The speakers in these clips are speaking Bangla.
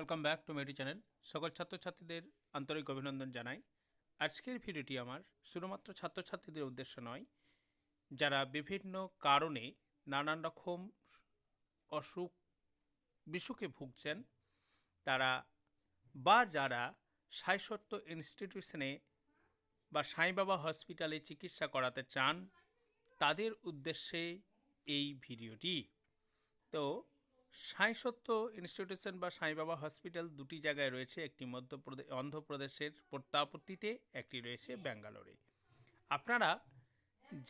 Welcome back to Medi channel সকল ছাত্রছাত্রীদের আন্তরিক অভিনন্দন জানাই। আজকের ভিডিওটি আমার শুধুমাত্র ছাত্রছাত্রীদের উদ্দেশ্য নয়, যারা বিভিন্ন কারণে নানান রকম অসুখ, বিসুখে ভুগছেন, তারা বা যারা সাইসত্য ইনস্টিটিউশনে বা সাই বাবা হসপিটালে চিকিৎসা করাতে চান, তাদের উদ্দেশ্যে এই ভিডিওটি। তো সাই সত্য ইনস্টিটিউশন বা সাই বাবা হসপিটাল দুটি জায়গায় রয়েছে। একটি মধ্যপ্রদেশ অন্ধ্রপ্রদেশের প্রত্যাপত্তিতে একটি রয়েছে ব্যাঙ্গালোরে। আপনারা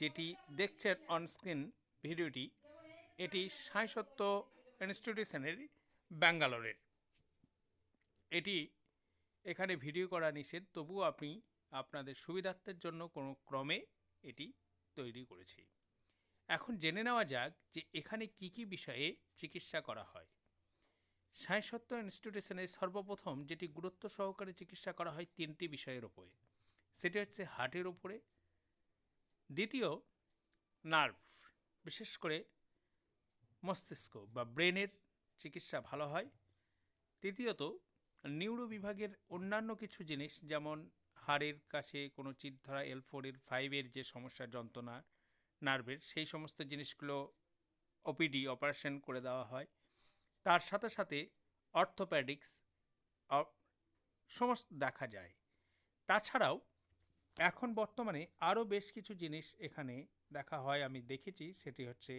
যেটি দেখছেন অনস্ক্রিন ভিডিওটি, এটি সাই সত্য ইনস্টিটিউশনের ব্যাঙ্গালোরের। এটি এখানে ভিডিও করা নিষেধ, তবুও আপনি আপনাদের সুবিধার্থের জন্য কোনো ক্রমে এটি তৈরি করেছি। এখন জেনে নেওয়া যাক যে এখানে কি কি বিষয়ে চিকিৎসা করা হয়। সায়সত্য ইনস্টিটিউশনে সর্বপ্রথম যেটি গুরুত্ব সহকারে চিকিৎসা করা হয় তিনটি বিষয়ের ওপরে সেটি হচ্ছে হার্টের ওপরে দ্বিতীয়, নার্ভ, বিশেষ করে মস্তিষ্ক বা ব্রেনের চিকিৎসা ভালো হয়। তৃতীয়ত, নিউরো বিভাগের অন্যান্য কিছু জিনিস যেমন হাড়ের কাছে কোনো চিট ধরা, এল ফোরের ফাইভের যে সমস্যা, যন্ত্রণা নার্ভের সেই সমস্ত জিনিসগুলো ওপিডি অপারেশন করে দেওয়া হয়। তার সাথে সাথে অর্থোপ্যাডিক্স সমস্ত দেখা যায়। তাছাড়াও এখন বর্তমানে আরও বেশ কিছু জিনিস এখানে দেখা হয়, আমি দেখেছি। সেটি হচ্ছে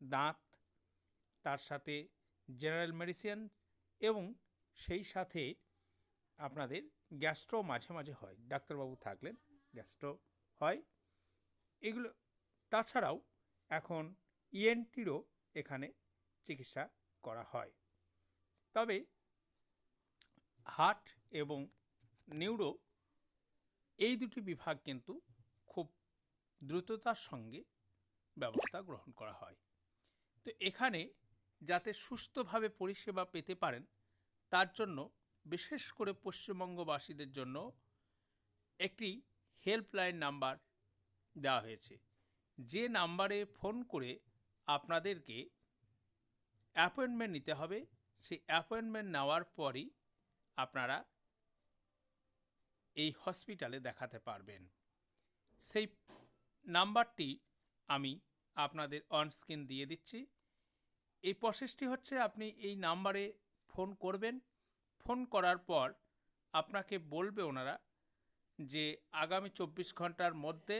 দাঁত, তার সাথে জেনারেল মেডিসিন এবং সেই সাথে আপনাদের গ্যাস্ট্রো মাঝে মাঝে হয়। ডাক্তারবাবু থাকলেন গ্যাস্ট্রো হয়। এগুলো তাছাড়াও এখন ইএনটিরও এখানে চিকিৎসা করা হয়। তবে হার্ট এবং নিউরো এই দুটি বিভাগ কিন্তু খুব দ্রুততার সঙ্গে ব্যবস্থা গ্রহণ করা হয়। তো এখানে যাতে সুস্থভাবে পরিষেবা পেতে পারেন, তার জন্য বিশেষ করে পশ্চিমবঙ্গবাসীদের জন্য একটি হেল্পলাইন নাম্বার দেওয়া হয়েছে। যে নাম্বারে ফোন করে আপনাদেরকে অ্যাপয়েন্টমেন্ট নিতে হবে, সেই অ্যাপয়েন্টমেন্ট নেওয়ার পরই আপনারা এই হসপিটালে দেখাতে পারবেন। সেই নাম্বারটি আমি আপনাদের অনস্ক্রিন দিয়ে দিচ্ছি। এই প্রসেসটি হচ্ছে আপনি এই নাম্বারে ফোন করবেন। ফোন করার পর আপনাকে বলবে ওনারা যে আগামী চব্বিশ ঘণ্টার মধ্যে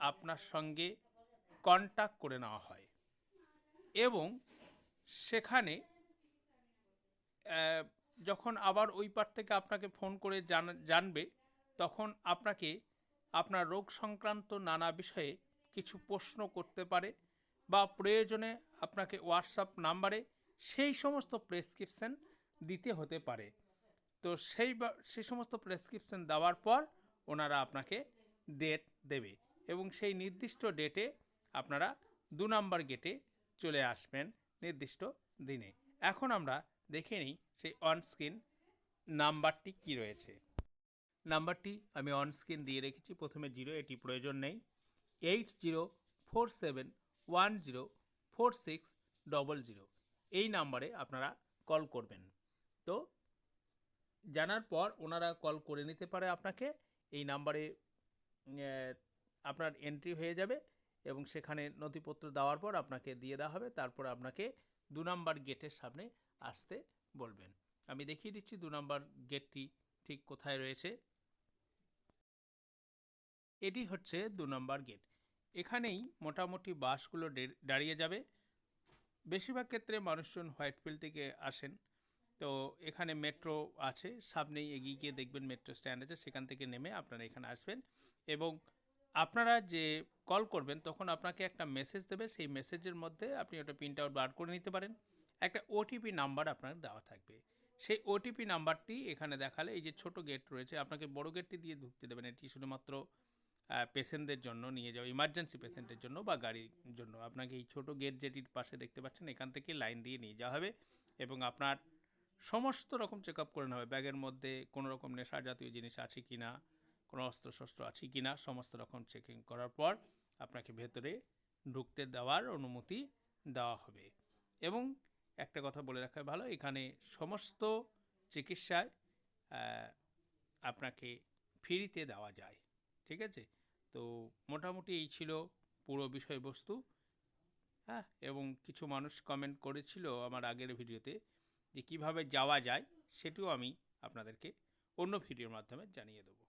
আপনার সঙ্গে কন্ট্যাক্ট করে নেওয়া হয়। এবং সেখানে যখন আবার ওই পার থেকে আপনাকে ফোন করে জানবে, তখন আপনাকে আপনার রোগ সংক্রান্ত নানা বিষয়ে কিছু প্রশ্ন করতে পারে বা প্রয়োজনে আপনাকে হোয়াটসঅ্যাপ নাম্বারে সেই সমস্ত প্রেসক্রিপশন দিতে হতে পারে। তো সেই সেই সমস্ত প্রেসক্রিপশন দেওয়ার পর ওনারা আপনাকে ডেট দেবে এবং সেই নির্দিষ্ট ডেটে আপনারা দু নম্বর গেটে চলে আসবেন নির্দিষ্ট দিনে। এখন আমরা দেখে নিই সেই অনস্ক্রিন নাম্বারটি কি রয়েছে। নাম্বারটি আমি অনস্ক্রিন দিয়ে রেখেছি, প্রথমে জিরো, এটি প্রয়োজন নেই। Eight zero four seven one zero four six double zero এই নাম্বারে আপনারা কল করবেন। তো জানার পর ওনারা কল করে নিতে পারে আপনাকে, এই নাম্বারে আপনার এন্ট্রি হয়ে যাবে। এবং সেখানে নথিপত্র দেওয়ার পর আপনাকে দিয়ে দেওয়া হবে। তারপর আপনাকে দু নম্বর গেটের সামনে আসতে বলবেন। আমি দেখিয়ে দিচ্ছি দু নম্বর গেটটি ঠিক কোথায় রয়েছে। এটি হচ্ছে দু নম্বর গেট। এখানেই মোটামুটি বাসগুলো দাঁড়িয়ে যাবে। বেশিরভাগ ক্ষেত্রে মানুষজন হোয়াইটফিল্ড থেকে আসেন। তো এখানে মেট্রো আছে। সামনেই এগিয়ে গিয়ে দেখবেন মেট্রো স্ট্যান্ড আছে। সেখান থেকে নেমে আপনারা এখানে আসবেন। এবং আপনারা যে কল করবেন, তখন আপনাকে একটা মেসেজ দেবে, সেই মেসেজের মধ্যে আপনি ওটা প্রিন্ট আউট বার করে নিতে পারেন। একটা ওটিপি নাম্বার আপনার দেওয়া থাকবে। সেই ওটিপি নাম্বারটি এখানে দেখালে এই যে ছোট গেট রয়েছে, আপনাকে বড় গেটটি দিয়ে ঢুকতে দেবেন। এটি শুধুমাত্র পেশেন্টদের জন্য নিয়ে যাওয়া ইমার্জেন্সি পেশেন্টের জন্য বা গাড়ির জন্য। আপনাকে এই ছোট গেট যেটির পাশে দেখতে পাচ্ছেন, এখান থেকে লাইন দিয়ে নিয়ে যাওয়া হবে এবং আপনার সমস্ত রকম চেক আপ করে নেওয়া হবে। ব্যাগের মধ্যে কোনো রকম নেশা জাতীয় জিনিস আছে কি না কোনো অস্ত্রশস্ত্র আছে কি না, সমস্ত রকম চেকিং করার পর আপনাকে ভেতরে ঢুকতে দেওয়ার অনুমতি দেওয়া হবে। এবং একটা কথা বলে রাখা ভালো, এখানে সমস্ত চিকিৎসায় আপনাকে ফ্রিতে দেওয়া যায়, ঠিক আছে? তো মোটামুটি এই ছিল পুরো বিষয়বস্তু। হ্যাঁ এবং কিছু মানুষ কমেন্ট করেছিল আমার আগের ভিডিওতে যে কীভাবে যাওয়া যায়, সেটিও আমি আপনাদেরকে অন্য ভিডিওর মাধ্যমে জানিয়ে দেবো।